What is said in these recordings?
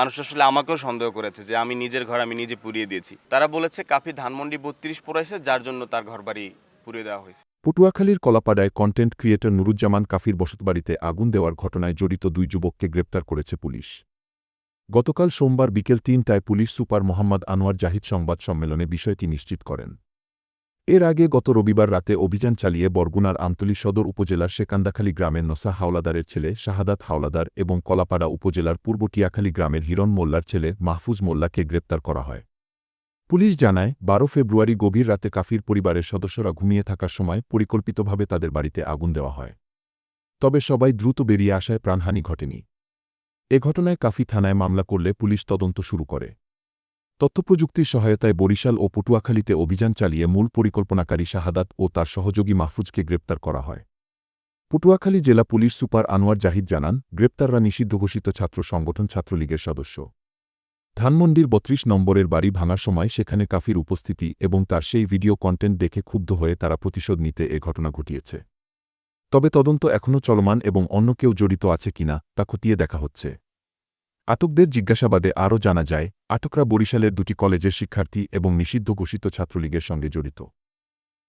মানুষ আসলে আমাকেও সন্দেহ করেছে যে আমি নিজের ঘর আমি নিজে পুড়িয়ে দিয়েছি। তারা বলেছে কাফি ধানমন্ডি বত্রিশ পড়াইছে, যার জন্য তার ঘর বাড়ি পুড়িয়ে দেওয়া হয়েছে। পটুয়াখালীর কলাপাড়ায় কন্টেন্ট ক্রিয়েটর নুরুজ্জামান কাফির বসতবাড়িতে আগুন দেওয়ার ঘটনায় জড়িত দুই যুবককে গ্রেপ্তার করেছে পুলিশ। গতকাল সোমবার বিকেল তিনটায় পুলিশ সুপার মোহাম্মদ আনোয়ার জাহিদ সংবাদ সম্মেলনে বিষয়টি নিশ্চিত করেন। এর আগে গত রবিবার রাতে অভিযান চালিয়ে বরগুনার আমতলী সদর উপজেলার সেকান্দাখালী গ্রামের নসা হাওলাদারের ছেলে শাহাদাত হাওলাদার এবং কলাপাড়া উপজেলার পূর্ব টিয়াখালী গ্রামের হিরণ মোল্লার ছেলে মাহফুজ মোল্লাকে গ্রেপ্তার করা হয়। পুলিশ জানায়, বারো ফেব্রুয়ারি গভীর রাতে কাফির পরিবারের সদস্যরা ঘুমিয়ে থাকার সময় পরিকল্পিতভাবে তাদের বাড়িতে আগুন দেওয়া হয়। তবে সবাই দ্রুত বেরিয়ে আসায় প্রাণহানি ঘটেনি। এ ঘটনায় কাফি থানায় মামলা করলে পুলিশ তদন্ত শুরু করে। তথ্যপ্রযুক্তির সহায়তায় বরিশাল ও পটুয়াখালীতে অভিযান চালিয়ে মূল পরিকল্পনাকারী শাহাদাত ও তার সহযোগী মাহফুজকে গ্রেপ্তার করা হয়। পটুয়াখালী জেলা পুলিশ সুপার আনোয়ার জাহিদ জানান, গ্রেপ্তাররা নিষিদ্ধ ঘোষিত ছাত্র সংগঠন ছাত্রলীগের সদস্য। ধানমন্ডির বত্রিশ নম্বরের বাড়ি ভাঙার সময় সেখানে কাফির উপস্থিতি এবং তার সেই ভিডিও কন্টেন্ট দেখে ক্ষুব্ধ হয়ে তারা প্রতিশোধ নিতে এ ঘটনা ঘটিয়েছে। তবে তদন্ত এখনও চলমান এবং অন্য কেউ জড়িত আছে কিনা তা খতিয়ে দেখা হচ্ছে। আটকদের জিজ্ঞাসাবাদে আরও জানা যায়, আটকরা বরিশালের দুটি কলেজের শিক্ষার্থী এবং নিষিদ্ধ ঘোষিত ছাত্রলীগের সঙ্গে জড়িত।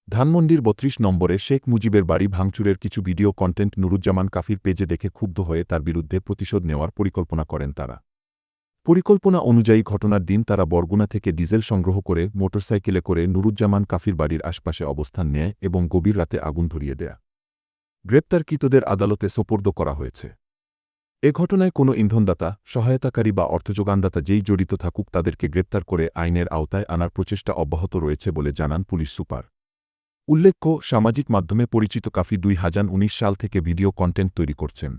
ধানমন্ডির বত্রিশ নম্বরে শেখ মুজিবের বাড়ি ভাঙচুরের কিছু ভিডিও কন্টেন্ট নুরুজ্জামান কাফির পেজে দেখে ক্ষুব্ধ হয়ে তার বিরুদ্ধে প্রতিশোধ নেওয়ার পরিকল্পনা করেন তারা। পরিকল্পনা অনুযায়ী ঘটনার দিন তারা বরগুনা থেকে ডিজেল সংগ্রহ করে, মোটরসাইকেলে করে নুরুজ্জামান কাফির বাড়ির আশপাশে অবস্থান নেয় এবং গভীর রাতে আগুন ধরিয়ে দেয়া। গ্রেপ্তারকৃতদের আদালতে সোপর্দ করা হয়েছে। এ ঘটনায় কোনো ইন্ধনদাতা, সহায়তাকারী বা অর্থযোগানদাতা যেই জড়িত থাকুক তাদেরকে গ্রেপ্তার করে আইনের আওতায় আনার প্রচেষ্টা অব্যাহত রয়েছে বলে জানান পুলিশ সুপার। উল্লেখ্য, সামাজিক মাধ্যমে পরিচিত কাফি দুই হাজার উনিশ সাল থেকে ভিডিও কন্টেন্ট তৈরি করছেন।